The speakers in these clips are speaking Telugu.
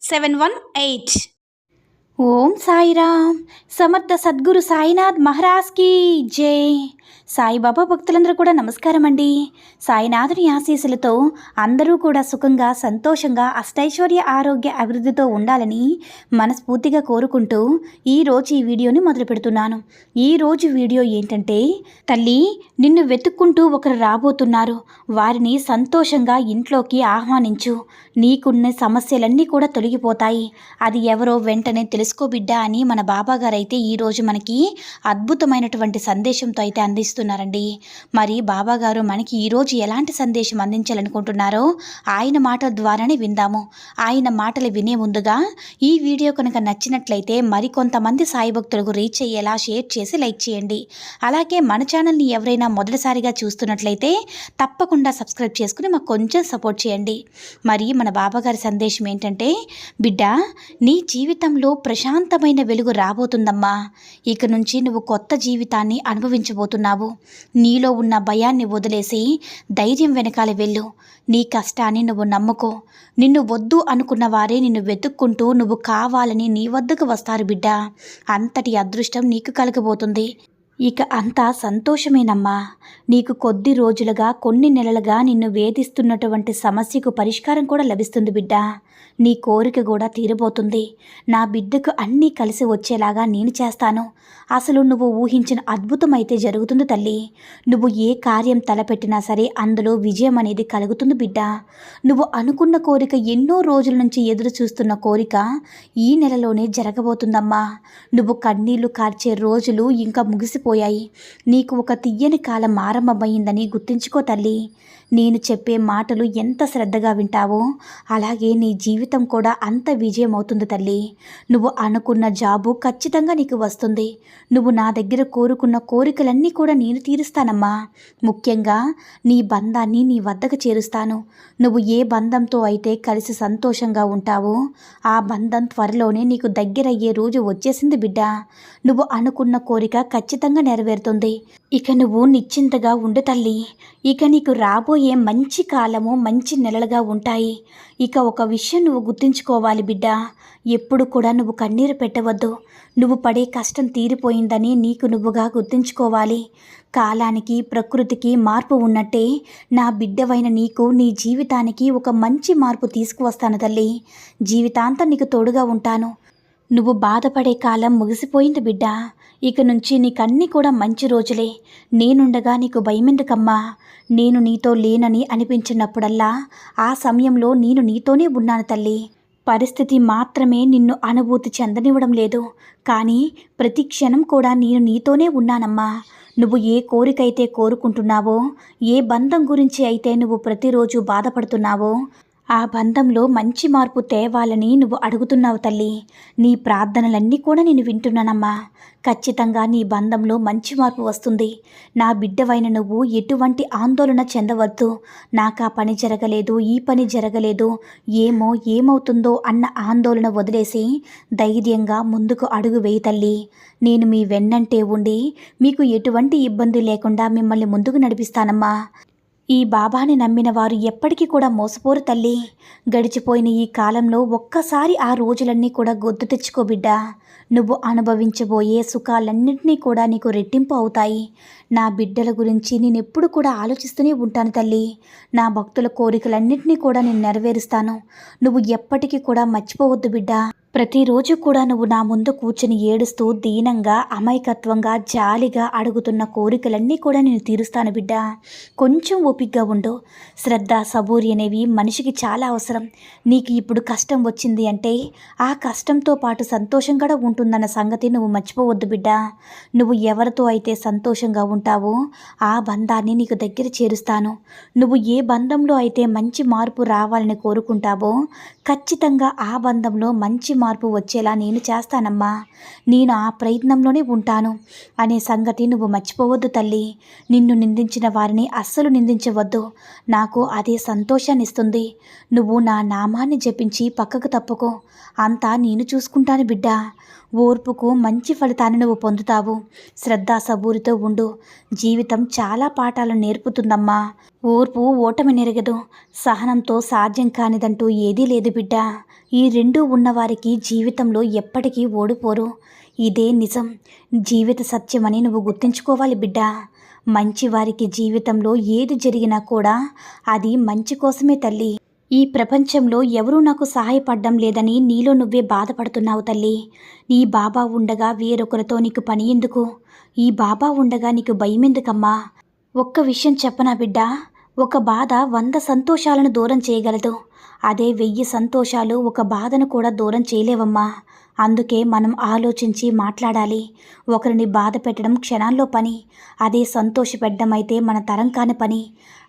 718 Om Sairam. Samarth Sadguru Sainath మహారాజ్కి జై. సాయిబాబా భక్తులందరూ కూడా నమస్కారం అండి సాయినాథుని ఆశీస్సులతో అందరూ కూడా సుఖంగా సంతోషంగా అష్టైశ్వర్య ఆరోగ్య అభివృద్ధితో ఉండాలని మనస్ఫూర్తిగా కోరుకుంటూ ఈరోజు ఈ వీడియోని మొదలు పెడుతున్నాను. ఈరోజు వీడియో ఏంటంటే తల్లి నిన్ను వెతుక్కుంటూ ఒకరు రాబోతున్నారు. వారిని సంతోషంగా ఇంట్లోకి ఆహ్వానించు. నీకున్న సమస్యలన్నీ కూడా తొలగిపోతాయి. అది ఎవరో వెంటనే తెలుసు. చేసుకో బిడ్డ అని మన బాబాగారు అయితే ఈరోజు మనకి అద్భుతమైనటువంటి సందేశంతో అయితే అందిస్తున్నారండి. మరి బాబాగారు మనకి ఈరోజు ఎలాంటి సందేశం అందించాలనుకుంటున్నారో ఆయన మాటల ద్వారానే విందాము. ఆయన మాటలు వినే ముందుగా ఈ వీడియో కనుక నచ్చినట్లయితే మరికొంతమంది సాయి భక్తులకు రీచ్ అయ్యేలా షేర్ చేసి లైక్ చేయండి. అలాగే మన ఛానల్ని ఎవరైనా మొదటిసారిగా చూస్తున్నట్లయితే తప్పకుండా సబ్స్క్రైబ్ చేసుకుని మాకు కొంచెం సపోర్ట్ చేయండి. మరి మన బాబాగారి సందేశం ఏంటంటే బిడ్డ నీ జీవితంలో ప్రశాంతమైన వెలుగు రాబోతుందమ్మా. ఇక నుంచి నువ్వు కొత్త జీవితాన్ని అనుభవించబోతున్నావు. నీలో ఉన్న భయాన్ని వదిలేసి ధైర్యం వెనకాల వెళ్ళు. నీ కష్టాన్ని నువ్వు నమ్ముకో. నిన్ను వద్దు అనుకున్న వారే నిన్ను వెతుక్కుంటూ నువ్వు కావాలని నీ వద్దకు వస్తారు బిడ్డ. అంతటి అదృష్టం నీకు కలగబోతుంది. ఇక అంతా సంతోషమేనమ్మా. నీకు కొద్ది రోజులుగా కొన్ని నెలలుగా నిన్ను వేధిస్తున్నటువంటి సమస్యకు పరిష్కారం కూడా లభిస్తుంది బిడ్డ. నీ కోరిక కూడా తీరబోతుంది. నా బిడ్డకు అన్నీ కలిసి వచ్చేలాగా నేను చేస్తాను. అసలు నువ్వు ఊహించిన అద్భుతం అయితే జరుగుతుంది తల్లి. నువ్వు ఏ కార్యం తలపెట్టినా సరే అందులో విజయం అనేది కలుగుతుంది బిడ్డ. నువ్వు అనుకున్న కోరిక ఎన్నో రోజుల నుంచి ఎదురు చూస్తున్న కోరిక ఈ నెలలోనే జరగబోతుందమ్మా. నువ్వు కన్నీళ్ళు కార్చే రోజులు ఇంకా ముగిసిపోయాయి. నీకు ఒక తీయని కాలం ఆరంభమైందని గుర్తుంచుకో తల్లి. నేను చెప్పే మాటలు ఎంత శ్రద్ధగా వింటావో అలాగే నీ జీవితం కూడా అంత విజయం అవుతుంది తల్లి. నువ్వు అనుకున్న జాబు ఖచ్చితంగా నీకు వస్తుంది. నువ్వు నా దగ్గర కోరుకున్న కోరికలన్నీ కూడా నేను తీరుస్తానమ్మా. ముఖ్యంగా నీ బంధాన్ని నీ వద్దకు చేరుస్తాను. నువ్వు ఏ బంధంతో అయితే కలిసి సంతోషంగా ఉంటావో ఆ బంధం త్వరలోనే నీకు దగ్గరయ్యే రోజు వచ్చేసింది బిడ్డ. నువ్వు అనుకున్న కోరిక ఖచ్చితంగా నెరవేరుతుంది. ఇక నువ్వు నిశ్చింతగా ఉండు తల్లి. ఇక నీకు రాబోయే మంచి కాలము మంచి నెలలుగా ఉంటాయి. ఇక ఒక విషయం నువ్వు గుర్తుంచుకోవాలి బిడ్డ. ఎప్పుడు కూడా నువ్వు కన్నీరు పెట్టవద్దు. నువ్వు పడే కష్టం తీరిపోయిందని నీకు నువ్వుగా గుర్తుంచుకోవాలి. కాలానికి ప్రకృతికి మార్పు ఉన్నట్టే నా బిడ్డవైన నీకు నీ జీవితానికి ఒక మంచి మార్పు తీసుకువస్తాను తల్లి. జీవితాంతం నీకు తోడుగా ఉంటాను. నువ్వు బాధపడే కాలం ముగిసిపోయింది బిడ్డ. ఇక నుంచి నీకన్నీ కూడా మంచి రోజులే. నేనుండగా నీకు భయమెందుకమ్మా? నేను నీతో లేనని అనిపించినప్పుడల్లా ఆ సమయంలో నేను నీతోనే ఉన్నాను తల్లి. పరిస్థితి మాత్రమే నిన్ను అనుభూతి చెందనివ్వడం లేదు. కానీ ప్రతి క్షణం కూడా నేను నీతోనే ఉన్నానమ్మా. నువ్వు ఏ కోరికైతే కోరుకుంటున్నావో ఏ బంధం గురించి అయితే నువ్వు ప్రతిరోజు బాధపడుతున్నావో ఆ బంధంలో మంచి మార్పు తేవాలని నువ్వు అడుగుతున్నావు తల్లి. నీ ప్రార్థనలన్నీ కూడా నేను వింటున్నానమ్మా. ఖచ్చితంగా నీ బంధంలో మంచి మార్పు వస్తుంది. నా బిడ్డవైన నువ్వు ఎటువంటి ఆందోళన చెందవద్దు. నాకు ఆ పని జరగలేదు ఈ పని జరగలేదు ఏమో ఏమవుతుందో అన్న ఆందోళన వదిలేసి ధైర్యంగా ముందుకు అడుగు వేయి తల్లి. నేను మీ వెన్నంటే ఉండి మీకు ఎటువంటి ఇబ్బంది లేకుండా మిమ్మల్ని ముందుకు నడిపిస్తానమ్మా. ఈ బాబాని నమ్మిన వారు ఎప్పటికీ కూడా మోసపోరు తల్లి. గడిచిపోయిన ఈ కాలంలో ఒక్కసారి ఆ రోజులన్నీ కూడా గొద్దు తెచ్చుకో బిడ్డా. నువ్వు అనుభవించబోయే సుఖాలన్నింటినీ కూడా నీకు రెట్టింపు అవుతాయి. నా బిడ్డల గురించి నేను ఎప్పుడు కూడా ఆలోచిస్తూనే ఉంటాను తల్లి. నా భక్తుల కోరికలన్నింటినీ కూడా నేను నెరవేరుస్తాను. నువ్వు ఎప్పటికీ కూడా మర్చిపోవద్దు బిడ్డా. ప్రతిరోజు కూడా నువ్వు నా ముందు కూర్చుని ఏడుస్తూ దీనంగా అమాయకత్వంగా జాలిగా అడుగుతున్న కోరికలన్నీ కూడా నేను తీరుస్తాను బిడ్డ. కొంచెం ఓపిగ్గా ఉండు. శ్రద్ధ సబూరి అనేవి మనిషికి చాలా అవసరం. నీకు ఇప్పుడు కష్టం వచ్చింది అంటే ఆ కష్టంతో పాటు సంతోషం కూడా ఉంటుందన్న సంగతి నువ్వు మర్చిపోవద్దు బిడ్డ. నువ్వు ఎవరితో అయితే సంతోషంగా ఉంటావో ఆ బంధాన్ని నీకు దగ్గర చేరుస్తాను. నువ్వు ఏ బంధంలో అయితే మంచి మార్పు రావాలని కోరుకుంటావో ఖచ్చితంగా ఆ బంధంలో మంచి మార్పు మార్పు వచ్చేలా నేను చేస్తానమ్మా. నేను ఆ ప్రయత్నంలోనే ఉంటాను. అనే సంగతి నువ్వు మర్చిపోవద్దు తల్లి. నిన్ను నిందించిన వారిని అస్సలు నిందించవద్దు. నాకు అదే సంతోషాన్ని ఇస్తుంది నువ్వు నా నామాన్ని జపించి పక్కకు తప్పుకో. అంతా నేను చూసుకుంటాను బిడ్డ. ఓర్పుకు మంచి ఫలితాన్ని నువ్వు పొందుతావు. శ్రద్ధ సబూరితో ఉండు. జీవితం చాలా పాఠాలను నేర్పుతుందమ్మా. ఓర్పు ఓటమి నెరగదు. సహనంతో సాధ్యం కానిదంటూ ఏదీ లేదు బిడ్డ. ఈ రెండూ ఉన్నవారికి జీవితంలో ఎప్పటికీ ఓడిపోరు. ఇదే నిజం. జీవిత సత్యమని నువ్వు గుర్తుంచుకోవాలి బిడ్డ. మంచి వారికి జీవితంలో ఏది జరిగినా కూడా అది మంచి కోసమే తల్లి. ఈ ప్రపంచంలో ఎవరూ నాకు సహాయపడడం లేదని నీలో నువ్వే బాధపడుతున్నావు తల్లి. నీ బాబా ఉండగా వేరొకరితో నీకు పని ఎందుకు? ఈ బాబా ఉండగా నీకు భయం ఎందుకమ్మా ఒక్క విషయం చెప్పనా బిడ్డ? ఒక బాధ వంద సంతోషాలను దూరం చేయగలదు. అదే వెయ్యి సంతోషాలు ఒక బాధను కూడా దూరం చేయలేవమ్మా. అందుకే మనం ఆలోచించి మాట్లాడాలి. ఒకరిని బాధ పెట్టడం క్షణాల్లో పని అదే సంతోషపెట్టడం అయితే మన తరం కాని పని.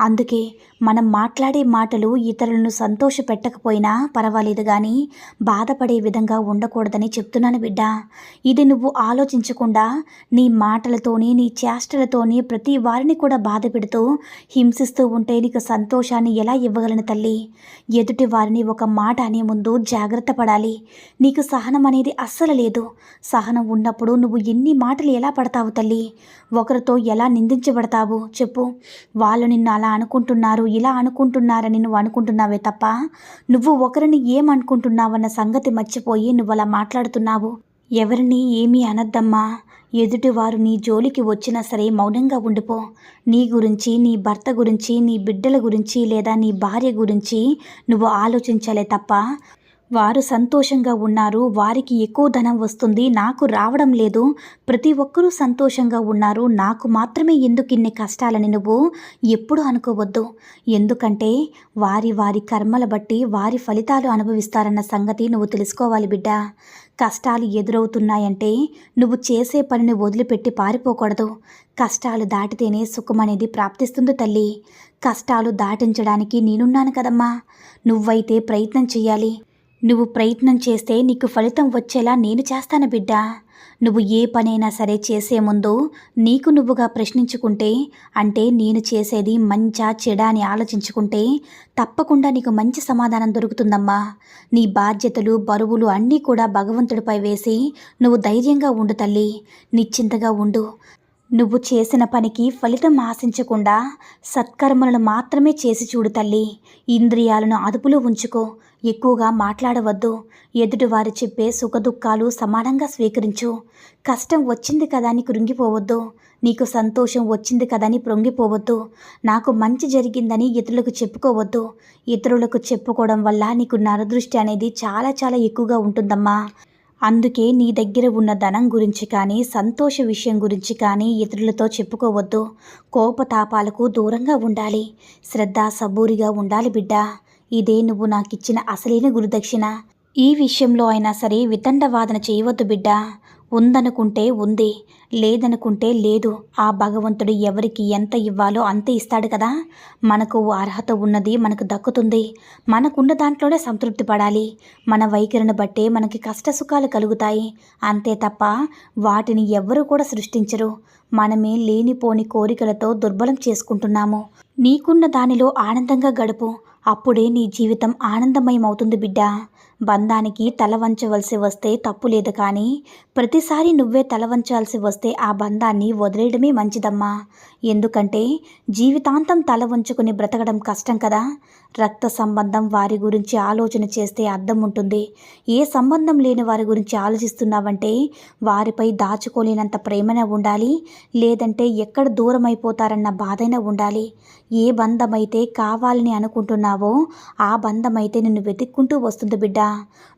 అందుకే మనం మాట్లాడే మాటలు ఇతరులను సంతోష పెట్టకపోయినా పర్వాలేదు కానీ బాధపడే విధంగా ఉండకూడదని చెప్తున్నాను బిడ్డ. ఇది నువ్వు ఆలోచించకుండా నీ మాటలతోని నీ చేష్టలతోని ప్రతి వారిని కూడా బాధ పెడుతూ హింసిస్తూ ఉంటే నీకు సంతోషాన్ని ఎలా ఇవ్వగలను తల్లి? ఎదుటి వారిని ఒక మాట అనే ముందు జాగ్రత్త పడాలి. నీకు సహనం అనేది అస్సలు లేదు. సహనం ఉన్నప్పుడు నువ్వు ఎన్ని మాటలు ఎలా పడతావు తల్లి? ఒకరితో ఎలా నిందించబడతావు? చెప్పు. వాళ్ళు నిన్ను అలా అనుకుంటున్నారు ఇలా అనుకుంటున్నారని నువ్వు అనుకుంటున్నావే తప్ప నువ్వు ఒకరిని ఏమనుకుంటున్నావన్న సంగతి మర్చిపోయి నువ్వు అలా మాట్లాడుతున్నావు. ఎవరిని ఏమీ అనద్దమ్మా. ఎదుటివారు నీ జోలికి వచ్చినా సరే మౌనంగా ఉండిపో. నీ గురించి నీ భర్త గురించి నీ బిడ్డల గురించి లేదా నీ భార్య గురించి నువ్వు ఆలోచించాలే తప్ప వారు సంతోషంగా ఉన్నారు వారికి ఎక్కువ ధనం వస్తుంది నాకు రావడం లేదు. ప్రతి ఒక్కరూ సంతోషంగా ఉన్నారు. నాకు మాత్రమే ఎందుకు ఇన్ని కష్టాలని నువ్వు ఎప్పుడు అనుకోవద్దు. ఎందుకంటే వారి వారి కర్మల బట్టి వారి ఫలితాలు అనుభవిస్తారన్న సంగతి నువ్వు తెలుసుకోవాలి బిడ్డ. కష్టాలు ఎదురవుతున్నాయంటే నువ్వు చేసే పనిని వదిలిపెట్టి పారిపోకూడదు. కష్టాలు దాటితేనే సుఖం అనేది ప్రాప్తిస్తుంది తల్లి. కష్టాలు దాటించడానికి నేనున్నాను కదమ్మా. నువ్వైతే ప్రయత్నం చేయాలి నువ్వు ప్రయత్నం చేస్తే నీకు ఫలితం వచ్చేలా నేను చేస్తాను బిడ్డ. నువ్వు ఏ పనైనా సరే చేసే ముందు నీకు నువ్వుగా ప్రశ్నించుకుంటే అంటే నేను చేసేది మంచా చెడా అని ఆలోచించుకుంటే తప్పకుండా నీకు మంచి సమాధానం దొరుకుతుందమ్మా. నీ బాధ్యతలు బరువులు అన్నీ కూడా భగవంతుడిపై వేసి నువ్వు ధైర్యంగా ఉండు తల్లి. నిశ్చింతగా ఉండు. నువ్వు చేసిన పనికి ఫలితం ఆశించకుండా సత్కర్మలను మాత్రమే చేసి చూడు తల్లి. ఇంద్రియాలను అదుపులో ఉంచుకో. ఎక్కువగా మాట్లాడవద్దు. ఎదుటివారు చెప్పే సుఖదుఖాలు సమానంగా స్వీకరించు. కష్టం వచ్చింది కదా అని కృంగిపోవద్దు నీకు సంతోషం వచ్చింది కదా అని ప్రొంగిపోవద్దు నాకు మంచి జరిగిందని ఇతరులకు చెప్పుకోవద్దు. ఇతరులకు చెప్పుకోవడం వల్ల నీకు నరదృష్టి అనేది చాలా చాలా ఎక్కువగా ఉంటుందమ్మా. అందుకే నీ దగ్గర ఉన్న ధనం గురించి కానీ సంతోష విషయం గురించి కానీ ఇతరులతో చెప్పుకోవద్దు. కోపతాపాలకు దూరంగా ఉండాలి. శ్రద్ధ సబూరిగా ఉండాలి బిడ్డ. ఇదే నువ్వు నాకిచ్చిన అసలైన గురుదక్షిణ. ఈ విషయంలో అయినా సరే వితండవాదన చేయవద్దు బిడ్డ. ఉందనుకుంటే ఉంది లేదనుకుంటే లేదు. ఆ భగవంతుడు ఎవరికి ఎంత ఇవ్వాలో అంతే ఇస్తాడు కదా. మనకు అర్హత ఉన్నది మనకు దక్కుతుంది. మనకున్న దాంట్లోనే సంతృప్తి పడాలి. మన వైఖరిని బట్టే మనకి కష్ట సుఖాలు కలుగుతాయి. అంతే తప్ప వాటిని ఎవ్వరూ కూడా సృష్టించరు. మనమే లేనిపోని కోరికలతో దుర్బలం చేసుకుంటున్నాము. నీకున్న దానిలో ఆనందంగా గడుపు. అప్పుడే నీ జీవితం ఆనందమయమవుతుంది బిడ్డా. బంధానికి తల వంచవలసి వస్తే తప్పు లేదు కానీ ప్రతిసారి నువ్వే తల వంచాల్సి వస్తే ఆ బంధాన్ని వదిలేయడమే మంచిదమ్మా. ఎందుకంటే జీవితాంతం తల వంచుకుని బ్రతకడం కష్టం కదా. రక్త సంబంధం వారి గురించి ఆలోచన చేస్తే అర్థం ఉంటుంది. ఏ సంబంధం లేని వారి గురించి ఆలోచిస్తున్నావంటే వారిపై దాచుకోలేనంత ప్రేమన ఉండాలి? లేదంటే ఎక్కడ దూరం అయిపోతారన్న బాధైనా ఉండాలి? ఏ బంధమైతే కావాలని అనుకుంటున్నావో ఆ బంధమైతే నిన్ను వెతుక్కుంటూ వస్తుంది బిడ్డ.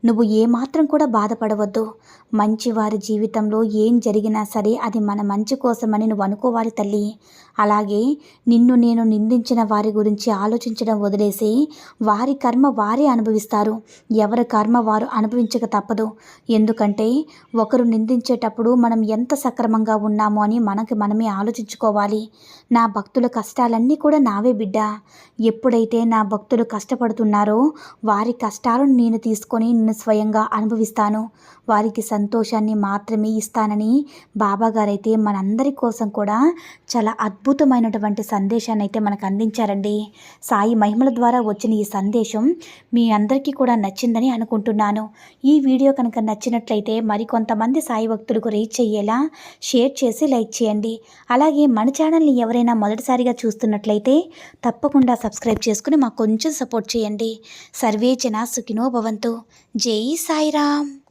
నువ్వు ఏమాత్రం కూడా బాధపడవద్దు. మంచి వారి జీవితంలో ఏం జరిగినా సరే అది మన మంచి కోసమని నువ్వు అనుకోవాలి తల్లి. అలాగే నిన్ను నేను నిందించిన వారి గురించి ఆలోచించడం వదిలేసి వారి కర్మ వారే అనుభవిస్తారు. ఎవరి కర్మ వారు అనుభవించక తప్పదు. ఎందుకంటే ఒకరు నిందించేటప్పుడు మనం ఎంత సక్రమంగా ఉన్నామో అని మనకి మనమే ఆలోచించుకోవాలి. నా భక్తుల కష్టాలన్నీ కూడా నావే బిడ్డ. ఎప్పుడైతే నా భక్తులు కష్టపడుతున్నారో వారి కష్టాలను నేను తీసుకు తీసుకొని నేను స్వయంగా అనుభవిస్తాను. వారికి సంతోషాన్ని మాత్రమే ఇస్తానని బాబాగారైతే మనందరి కోసం కూడా చాలా అద్భుతమైనటువంటి సందేశాన్ని అయితే మనకు అందించారండి. సాయి మహిమల ద్వారా వచ్చిన ఈ సందేశం మీ అందరికీ కూడా నచ్చిందని అనుకుంటున్నాను. ఈ వీడియో కనుక నచ్చినట్లయితే మరికొంతమంది సాయి భక్తులకు రీచ్ అయ్యేలా షేర్ చేసి లైక్ చేయండి. అలాగే మన ఛానల్ని ఎవరైనా మొదటిసారిగా చూస్తున్నట్లయితే తప్పకుండా సబ్స్క్రైబ్ చేసుకుని మాకు కొంచెం సపోర్ట్ చేయండి. సర్వేచన సుఖినో భవంతు. జై సాయిరామ్.